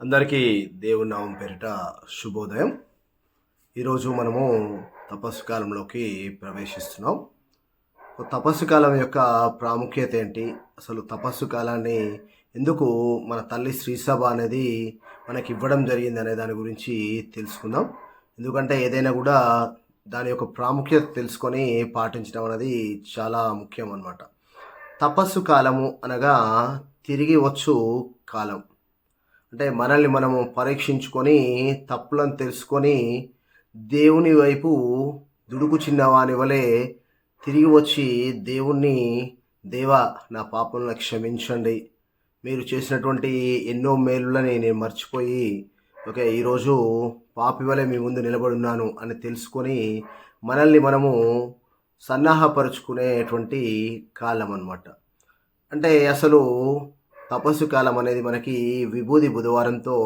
అందరికీ దేవుని నామం పేరిట శుభోదయం. ఈరోజు మనము తపస్సు కాలంలోకి ప్రవేశిస్తున్నాం. తపస్సు కాలం యొక్క ప్రాముఖ్యత ఏంటి? అసలు తపస్సు కాలాన్ని ఎందుకు మన తల్లి శ్రీసభ అనేది మనకి ఇవ్వడం జరిగింది అనే దాని గురించి తెలుసుకుందాం. ఎందుకంటే ఏదైనా కూడా దాని యొక్క ప్రాముఖ్యత తెలుసుకొని పాటించడం అనేది చాలా ముఖ్యం అన్నమాట తపస్సు కాలము అనగా తిరిగి వచ్చు కాలం. అంటే మనల్ని మనము పరీక్షించుకొని తప్పులను తెలుసుకొని దేవుని వైపు దుడుకు చిన్నవాని వలె తిరిగి వచ్చి దేవుణ్ణి దేవా నా పాపలను క్షమించండి. మీరు చేసినటువంటి ఎన్నో మేలులని నేను మర్చిపోయి ఓకే ఈరోజు పాపి వలె మీ ముందు నిలబడున్నాను అని తెలుసుకొని మనల్ని మనము సన్నాహపరుచుకునేటువంటి కాలం అన్నమాట అంటే అసలు తపస్సు కాలం అనేది మనకి విభూది బుధవారంతో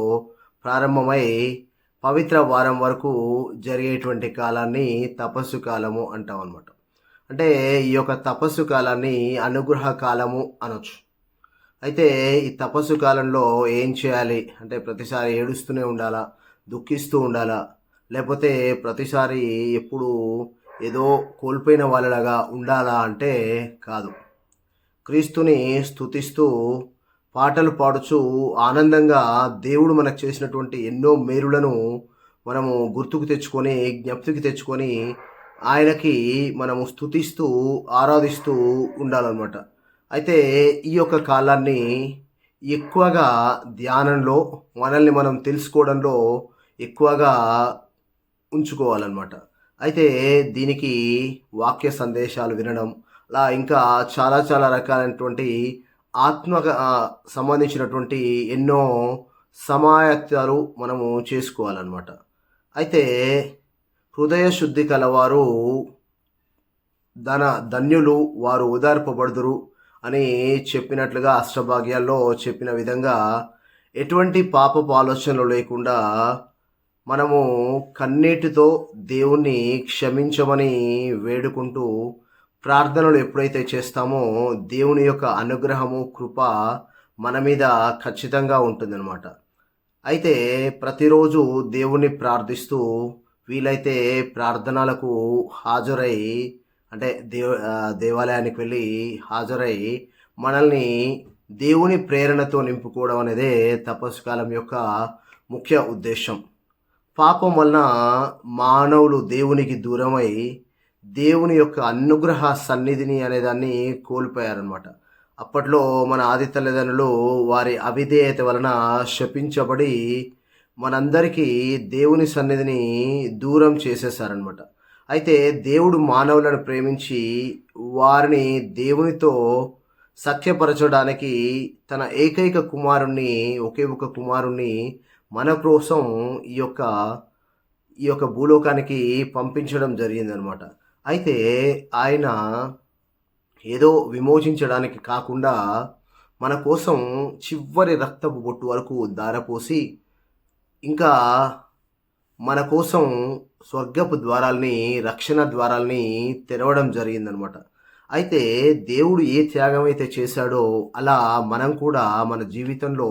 ప్రారంభమై పవిత్ర వారం వరకు జరిగేటువంటి కాలాన్ని తపస్సు కాలము అంటాం అనమాట అంటే ఈ యొక్క తపస్సు కాలాన్ని అనుగ్రహ కాలము అనొచ్చు. అయితే ఈ తపస్సు కాలంలో ఏం చేయాలి? అంటే ప్రతిసారి ఏడుస్తూనే ఉండాలా? దుఃఖిస్తూ ఉండాలా? లేకపోతే ప్రతిసారి ఎప్పుడు ఏదో కోల్పోయిన వాళ్ళలాగా ఉండాలా అంటే కాదు. క్రీస్తుని స్తుతిస్తూ పాటలు పాడుచు ఆనందంగా దేవుడు మనకు చేసినటువంటి ఎన్నో మేలులను మనము గుర్తుకు తెచ్చుకొని జ్ఞప్తికి తెచ్చుకొని ఆయనకి మనము స్తుతిస్తూ ఆరాధిస్తూ ఉండాలన్నమాట. అయితే ఈ యొక్క కాలాన్ని ఎక్కువగా ధ్యానంలో మనల్ని మనం తెలుసుకోవడంలో ఎక్కువగా ఉంచుకోవాలన్నమాట. అయితే దీనికి వాక్య సందేశాలు వినడం అలా ఇంకా చాలా చాలా రకాలైనటువంటి ఆత్మ సంబంధించినటువంటి ఎన్నో సమాయత్యాలు మనము చేసుకోవాలన్నమాట. అయితే హృదయ శుద్ధి కలవారు ధన ధన్యులు వారు ఉదార్పబడుదురు అని చెప్పినట్లుగా అష్టభాగ్యాల్లో చెప్పిన విధంగా ఎటువంటి పాపపు ఆలోచనలు లేకుండా మనము కన్నీటితో దేవుణ్ణి క్షమించమని వేడుకుంటూ ప్రార్థనలు ఎప్పుడైతే చేస్తామో దేవుని యొక్క అనుగ్రహము కృప మన మీద ఖచ్చితంగా ఉంటుందన్నమాట. అయితే ప్రతిరోజు దేవుణ్ణి ప్రార్థిస్తూ వీలైతే ప్రార్థనలకు హాజరై అంటే దేవ దేవాలయానికి వెళ్ళి హాజరై మనల్ని దేవుని ప్రేరణతో నింపుకోవడం అనేదే తపస్సు కాలం యొక్క ముఖ్య ఉద్దేశం. పాపం వలన మానవులు దేవునికి దూరమై దేవుని యొక్క అనుగ్రహ సన్నిధిని అనేదాన్ని కోల్పోయారనమాట అప్పట్లో మన ఆది తల్లిదండ్రులు వారి అవిధేయత వలన శపించబడి మనందరికీ దేవుని సన్నిధిని దూరం చేసేసారనమాట అయితే దేవుడు మానవులను ప్రేమించి వారిని దేవునితో సఖ్యపరచడానికి తన ఏకైక కుమారుణ్ణి ఒకే ఒక కుమారుణ్ణి మన కోసం ఈ యొక్క ఈ యొక్క భూలోకానికి పంపించడం జరిగిందనమాట అయితే ఆయన ఏదో విమోచించడానికి కాకుండా మన కోసం చివరి రక్తపు బొట్టు వరకు దారపోసి ఇంకా మన కోసం స్వర్గపు ద్వారాల్ని రక్షణ ద్వారాల్ని తెరవడం జరిగిందనమాట. అయితే దేవుడు ఏ త్యాగం అయితే చేశాడో అలా మనం కూడా మన జీవితంలో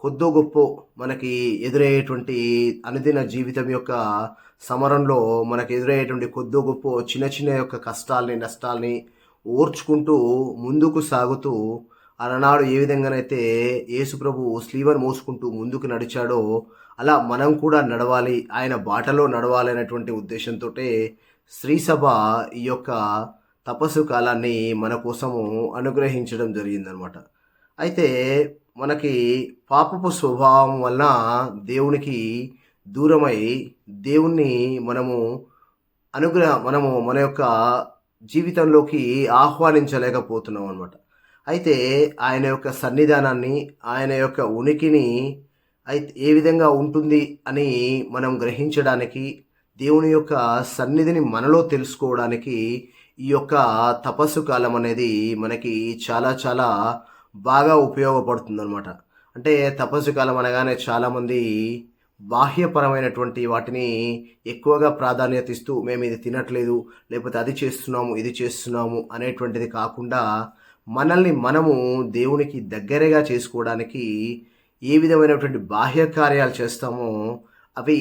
కొద్దో గొప్ప మనకి ఎదురయ్యేటువంటి అనుదిన జీవితం యొక్క సమరంలో మనకు ఎదురయ్యేటువంటి కొద్దో గొప్ప చిన్న చిన్న యొక్క కష్టాలని నష్టాలని ఓర్చుకుంటూ ముందుకు సాగుతూ అలనాడు ఏ విధంగానైతే యేసుప్రభు స్లీవర్ మోసుకుంటూ ముందుకు నడిచాడో అలా మనం కూడా నడవాలి ఆయన బాటలో నడవాలి అనేటువంటి ఉద్దేశంతో శ్రీసభ ఈ యొక్క తపస్సు కాలాన్ని మన కోసము అనుగ్రహించడం జరిగిందనమాట. అయితే మనకి పాపపు స్వభావం వలన దేవునికి దూరమై దేవుణ్ణి మనము అనుగ్రహ మనము మన యొక్క జీవితంలోకి ఆహ్వానించలేకపోతున్నాం అనమాట అయితే ఆయన యొక్క సన్నిధానాన్ని ఆయన యొక్క ఉనికిని అయితే ఏ విధంగా ఉంటుంది అని మనం గ్రహించడానికి దేవుని యొక్క సన్నిధిని మనలో తెలుసుకోవడానికి ఈ యొక్క తపస్సు కాలం అనేది మనకి చాలా చాలా బాగా ఉపయోగపడుతుంది అనమాట అంటే తపస్సు కాలం అనగానే చాలామంది బాహ్యపరమైనటువంటి వాటిని ఎక్కువగా ప్రాధాన్యత ఇస్తూ మేము ఇది తినట్లేదు లేకపోతే అది చేస్తున్నాము ఇది చేస్తున్నాము అనేటువంటిది కాకుండా మనల్ని మనము దేవునికి దగ్గరగా చేసుకోవడానికి ఏ విధమైనటువంటి బాహ్య కార్యాలు చేస్తామో అవి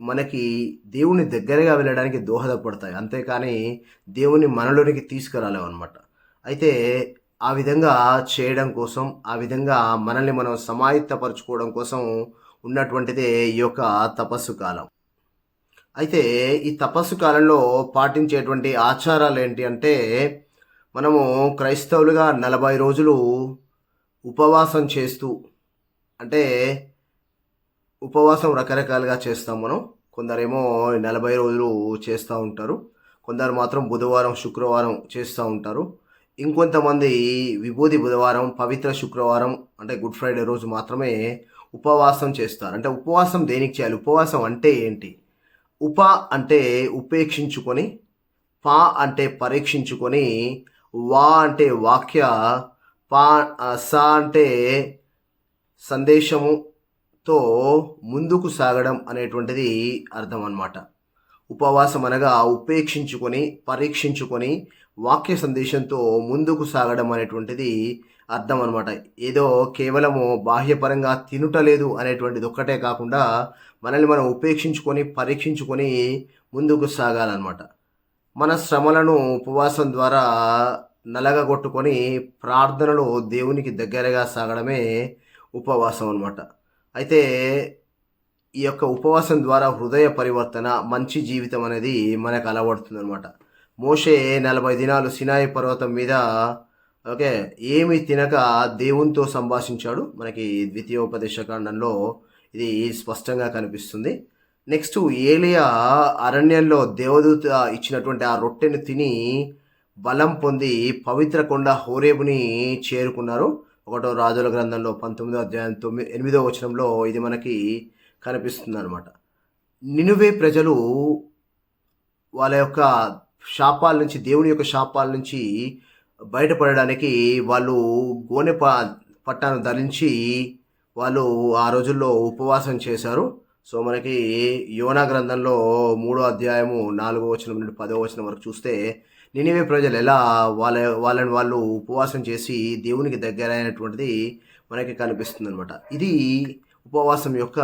మనకి దేవుని దగ్గరగా వెళ్ళడానికి దోహదపడతాయి. అంతేకాని దేవుని మనలోనికి తీసుకురాలేవు అనమాట అయితే ఆ విధంగా చేయడం కోసం ఆ విధంగా మనల్ని మనం సమాయత్తపరచుకోవడం కోసం ఉన్నటువంటిదే ఈ యొక్క తపస్సు కాలం. అయితే ఈ తపస్సు కాలంలో పాటించేటువంటి ఆచారాలు ఏంటి అంటే మనము క్రైస్తవులుగా నలభై రోజులు ఉపవాసం చేస్తూ అంటే ఉపవాసం రకరకాలుగా చేస్తాం మనం. కొందరేమో నలభై రోజులు చేస్తూ ఉంటారు. కొందరు మాత్రం బుధవారం శుక్రవారం చేస్తూ ఉంటారు. ఇంకొంతమంది విభూది బుధవారం పవిత్ర శుక్రవారం అంటే గుడ్ ఫ్రైడే రోజు మాత్రమే ఉపవాసం చేస్తారు. అంటే ఉపవాసం దేనికి చేయాలి? ఉపవాసం అంటే ఏంటి? ఉప అంటే ఉపేక్షించుకొని పా అంటే పరీక్షించుకొని వా అంటే వాక్య పా స అంటే సందేశముతో ముందుకు సాగడం అనేటువంటిది అర్థం అన్నమాట. ఉపవాసం అనగా ఉపేక్షించుకొని పరీక్షించుకొని వాక్య సందేశంతో ముందుకు సాగడం అనేటువంటిది అర్థం అనమాట ఏదో కేవలము బాహ్యపరంగా తినుటలేదు అనేటువంటిది ఒక్కటే కాకుండా మనల్ని మనం ఉపేక్షించుకొని పరీక్షించుకొని ముందుకు సాగాలన్నమాట మన శ్రమలను ఉపవాసం ద్వారా నలగగొట్టుకొని ప్రార్థనలో దేవునికి దగ్గరగా సాగడమే ఉపవాసం అనమాట. అయితే ఈ యొక్క ఉపవాసం ద్వారా హృదయ పరివర్తన మంచి జీవితం అనేది మనకు అలవడుతుంది అనమాట మోషే నలభై దినాలు సినాయి పర్వతం మీద ఓకే ఏమి తినక దేవునితో సంభాషించాడు. మనకి ద్వితీయోపదేశకాండంలో ఇది స్పష్టంగా కనిపిస్తుంది. నెక్స్ట్ ఏలియా అరణ్యంలో దేవదూత ఇచ్చినటువంటి ఆ రొట్టెను తిని బలం పొంది పవిత్ర కొండ హోరేబుని చేరుకున్నారు. ఒకటో రాజుల గ్రంథంలో పంతొమ్మిదో అధ్యాయం తొమ్మిది ఎనిమిదో వచనంలో ఇది మనకి కనిపిస్తుంది అనమాట నినువే ప్రజలు వాళ్ళ యొక్క శాపాల నుంచి దేవుని యొక్క శాపాల నుంచి బయటపడడానికి వాళ్ళు గోనె పా పట్టాను ధరించి వాళ్ళు ఆ రోజుల్లో ఉపవాసం చేశారు. సో మనకి యోనా గ్రంథంలో మూడో అధ్యాయము నాలుగో వచనం నుండి పదో వచనం వరకు చూస్తే నినివే ప్రజలు ఎలా వాళ్ళ వాళ్ళని వాళ్ళు ఉపవాసం చేసి దేవునికి దగ్గరైనటువంటిది మనకి కనిపిస్తుంది అనమాట ఇది ఉపవాసం యొక్క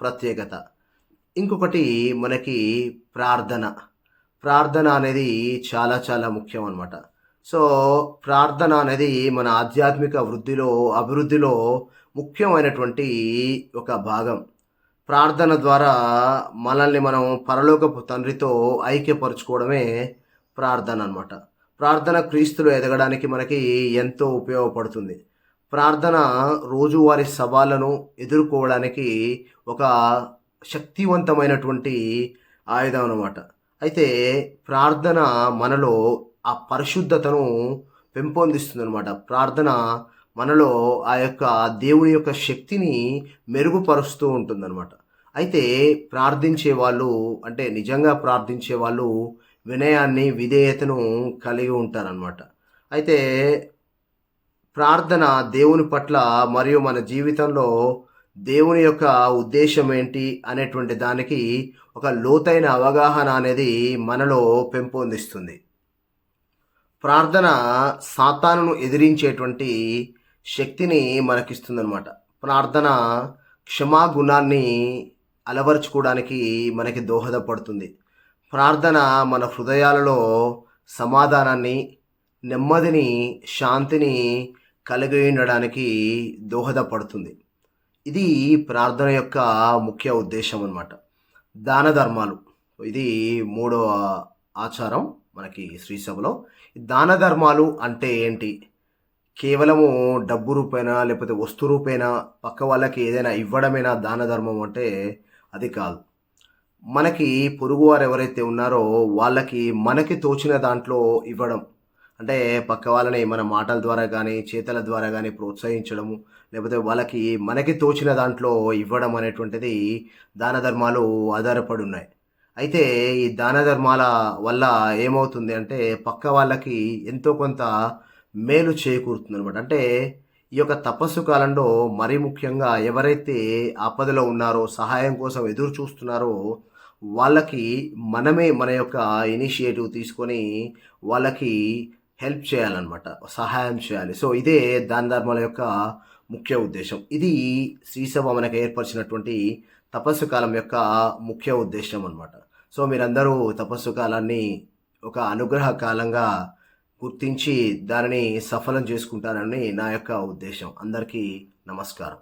ప్రత్యేకత. ఇంకొకటి మనకి ప్రార్థన. ప్రార్థన అనేది చాలా చాలా ముఖ్యం అనమాట సో ప్రార్థన అనేది మన ఆధ్యాత్మిక వృద్ధిలో అభివృద్ధిలో ముఖ్యమైనటువంటి ఒక భాగం. ప్రార్థన ద్వారా మనల్ని మనం పరలోకపు తండ్రితో ఐక్యపరచుకోవడమే ప్రార్థన అనమాట ప్రార్థన క్రీస్తులు ఎదగడానికి మనకి ఎంతో ఉపయోగపడుతుంది. ప్రార్థన రోజువారి సవాళ్ళను ఎదుర్కోవడానికి ఒక శక్తివంతమైనటువంటి ఆయుధం అనమాట అయితే ప్రార్థన మనలో ఆ పరిశుద్ధతను పెంపొందిస్తుంది అనమాట ప్రార్థన మనలో ఆ యొక్క దేవుని యొక్క శక్తిని మెరుగుపరుస్తూ ఉంటుందన్నమాట. అయితే ప్రార్థించే వాళ్ళు అంటే నిజంగా ప్రార్థించే వాళ్ళు వినయాన్ని విధేయతను కలిగి ఉంటారనమాట అయితే ప్రార్థన దేవుని పట్ల మరియు మన జీవితంలో దేవుని యొక్క ఉద్దేశం ఏంటి అనేటువంటి దానికి ఒక లోతైన అవగాహన అనేది మనలో పెంపొందిస్తుంది. ప్రార్థన సాతానును ఎదిరించేటువంటి శక్తిని మనకిస్తుందన్నమాట. ప్రార్థన క్షమాగుణాన్ని అలవరుచుకోవడానికి మనకి దోహదపడుతుంది. ప్రార్థన మన హృదయాలలో సమాధానాన్ని నెమ్మదిని శాంతిని కలిగి ఉండడానికి దోహదపడుతుంది. ఇది ప్రార్థన యొక్క ముఖ్య ఉద్దేశం అనమాట దాన ధర్మాలు. ఇది మూడవ ఆచారం మనకి శ్రీసభలో దాన ధర్మాలు అంటే ఏంటి? కేవలము డబ్బు రూపేనా లేకపోతే వస్తు రూపేనా పక్క వాళ్ళకి ఏదైనా ఇవ్వడమేనా దాన ధర్మం అంటే అది కాదు. మనకి పొరుగువారు ఎవరైతే ఉన్నారో వాళ్ళకి మనకి తోచిన దాంట్లో ఇవ్వడం. అంటే పక్క వాళ్ళని మన మాటల ద్వారా కానీ చేతల ద్వారా కానీ ప్రోత్సహించడము లేకపోతే వాళ్ళకి మనకి తోచిన దాంట్లో ఇవ్వడం అనేటువంటిది దాన ధర్మాలు ఆధారపడి ఉన్నాయి. అయితే ఈ దాన ధర్మాల వల్ల ఏమవుతుంది అంటే పక్క వాళ్ళకి ఎంతో కొంత మేలు చేకూరుతుంది అనమాట అంటే ఈ యొక్క తపస్సు కాలంలో మరీ ముఖ్యంగా ఎవరైతే ఆపదలో ఉన్నారో సహాయం కోసం ఎదురు చూస్తున్నారో వాళ్ళకి మనమే మన యొక్క ఇనిషియేటివ్ తీసుకొని వాళ్ళకి హెల్ప్ చేయాలన్నమాట సహాయం చేయాలి. సో ఇదే దాన ధర్మాల యొక్క ముఖ్య ఉద్దేశం. ఇది శ్రీసభ మనకు ఏర్పరిచినటువంటి తపస్సు కాలం యొక్క ముఖ్య ఉద్దేశం అన్నమాట. సో మీరందరూ తపస్సు కాలాన్ని ఒక అనుగ్రహ కాలంగా గుర్తించి దానిని సఫలం చేసుకుంటారని నా యొక్క ఉద్దేశం. అందరికీ నమస్కారం.